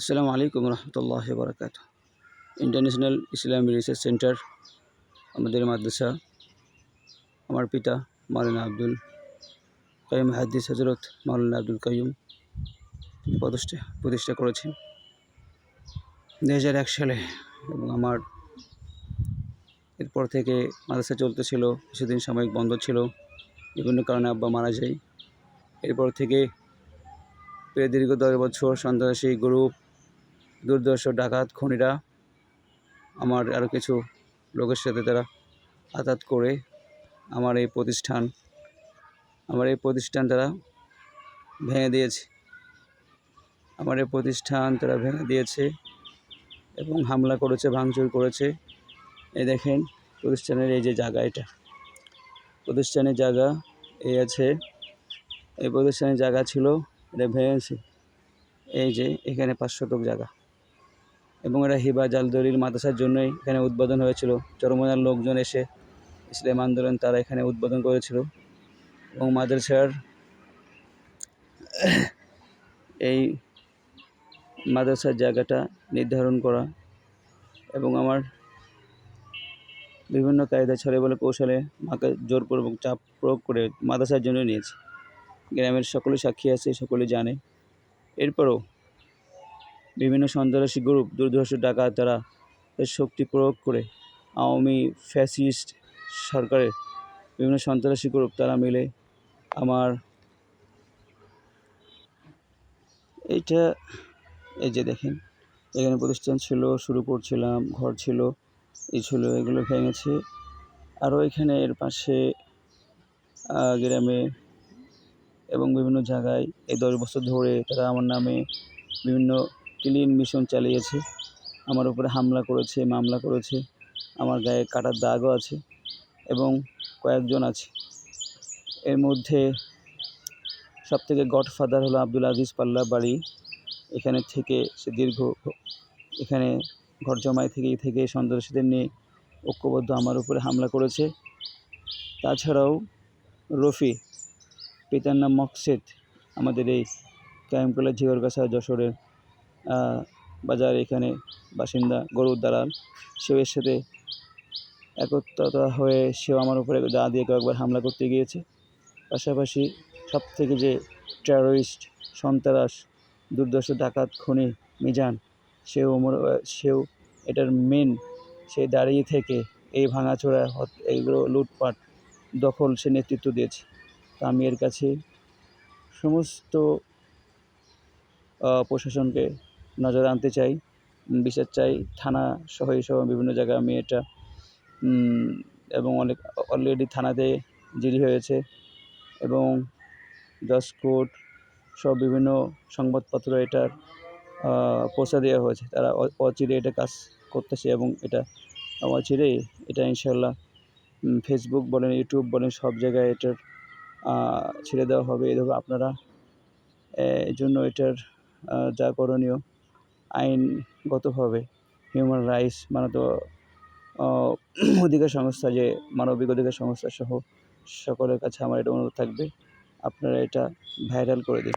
আসসালামু আলাইকুম রহমতুল্লাহ বরকাত ইন্টারন্যাশনাল ইসলামী রিসার্চ সেন্টার, আমাদের মাদ্রাসা, আমার পিতা মাওলানা আব্দুল কাইম হাদিস হজরত মাওলানা আব্দুল কাইম প্রতিষ্ঠা প্রতিষ্ঠা করেছেন দু হাজার এক সালে এবং আমার এরপর থেকে মাদ্রাসা চলতেছিল, কিছুদিন সাময়িক বন্ধ ছিল বিভিন্ন কারণে আব্বা মারা যায়। এরপর থেকে প্রায় দীর্ঘ দশ বছর সন্ত্রাসী গ্রুপ দুর্দর্শ ডাকাত খনিরা আমার আরও কিছু লোকের সাথে তারা আঘাত করে আমার এই প্রতিষ্ঠান, আমার এই প্রতিষ্ঠান তারা ভেঙে দিয়েছে। আমার এই প্রতিষ্ঠান তারা ভেঙে দিয়েছে এবং হামলা করেছে, ভাঙচুর করেছে। এই দেখেন, প্রতিষ্ঠানের এই যে জায়গা এটা। প্রতিষ্ঠানের জায়গা এই আছে। এই প্রতিষ্ঠানের জায়গা ছিল, এটা ভেঙেছে। এই যে এখানে পাঁচ শতক জায়গা। এবং এরা হিবা জালদরির মাদ্রাসার জন্যই এখানে উদ্বোধন হয়েছিল। চরমনার লোকজন এসে ইসলাম আন্দোলন তারা এখানে উদ্বোধন করেছিল। এবং মাদ্রাসার এই মাদ্রাসার জায়গাটা নির্ধারণ করা এবং আমার বিভিন্ন কায়দা ছলে বলে কৌশলে মাকে জোরপূর্বক চাপ প্রয়োগ করে মাদ্রাসার জন্য নিয়েছি। গ্রামের সকলে সাক্ষী আছে, সকলে জানে। এরপরও বিভিন্ন সন্ত্রাসী গ্রুপ দুর্ধর্ষ তারা এর শক্তি প্রয়োগ করে আওয়ামী ফ্যাসিস্ট সরকারের বিভিন্ন সন্ত্রাসী গ্রুপ তারা মিলে আমার এইটা, এই যে দেখেন, এখানে প্রতিষ্ঠান ছিল, শুরু করছিলাম, ঘর ছিল, এই ছিল, এগুলো ভেঙেছে। আরও এখানে এর পাশে গ্রামে এবং বিভিন্ন জায়গায় এই দশ বছর ধরে তারা আমার নামে বিভিন্ন ক্লিন মিশন চালিয়েছে। আমার উপরে হামলা করেছে, মামলা করেছে। আমার গায়ে কাটার দাগও আছে এবং কয়েকজন আছে। এর মধ্যে সবথেকে গডফাদার হলো আব্দুল আজিজ পাল্লা বাড়ি। এখানে থেকে সে দীর্ঘ এখানে ঘর জমায় থেকেই থেকে সন্ত্রাসীদের নিয়ে ঐক্যবদ্ধ আমার উপরে হামলা করেছে। তাছাড়াও রফি, পিতার নাম মকসেদ। আমাদের এই কায়েমকলা ঝিগরগাছা যশোরের বাজার এখানে বাসিন্দা, গরুর দালাল, সেও এর সাথে একত্রতা হয়ে সেও আমার উপরে দা দিয়ে কয়েকবার হামলা করতে গিয়েছে। পাশাপাশি সব থেকে যে টেরোরিস্ট সন্ত্রাস দুর্দর্শ ডাকাত, খনি, মিজান, সেও সেও এটার মেন সে দাঁড়িয়ে থেকে এই ভাঙাচোরা এইগুলো লুটপাট, দখল সে নেতৃত্ব দিয়েছে। তা আমি এর কাছে সমস্ত প্রশাসনকে নজরে আনতে চাই বিচার চাই। থানা সহ এইসব বিভিন্ন জায়গায় আমি এটা এবং অনেক অলরেডি থানাতে জিডি হয়েছে এবং জজকোর্ট সব বিভিন্ন সংবাদপত্র এটার পৌঁছা দেওয়া হয়েছে। তারা অচিরে এটা কাজ করতেছে এবং এটা অচিরেই এটা ইনশাল্লাহ ফেসবুক বলেন ইউটিউব বলেন, সব জায়গায় এটার ছেড়ে দেওয়া হবে। এভাবে আপনারা এই জন্য এটার যা করণীয়। আইনগতভাবে হিউম্যান রাইটস মানত অধিকার সংস্থা যে মানবিক অধিকার সংস্থা সহ সকলের কাছে আমার এটা অনুরোধ থাকবে। আপনারা এটা ভাইরাল করে দিন।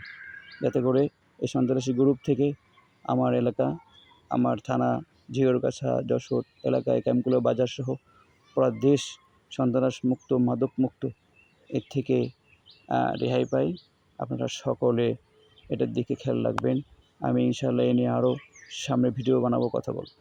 যাতে করে এই সন্ত্রাসী গ্রুপ থেকে আমার এলাকা, আমার থানা ঝিওরগাছা যশোর এলাকায় ক্যাম্পগুলো বাজার সহ পুরা দেশ সন্ত্রাস মুক্ত, মাদক মুক্ত এর থেকে রেহাই পাই আপনারা সকলে এটার দিকে খেয়াল রাখবেন। আমি ইনশাল্লাহ এ নিয়ে আরও সামনে ভিডিও বানাবো কথা বলব।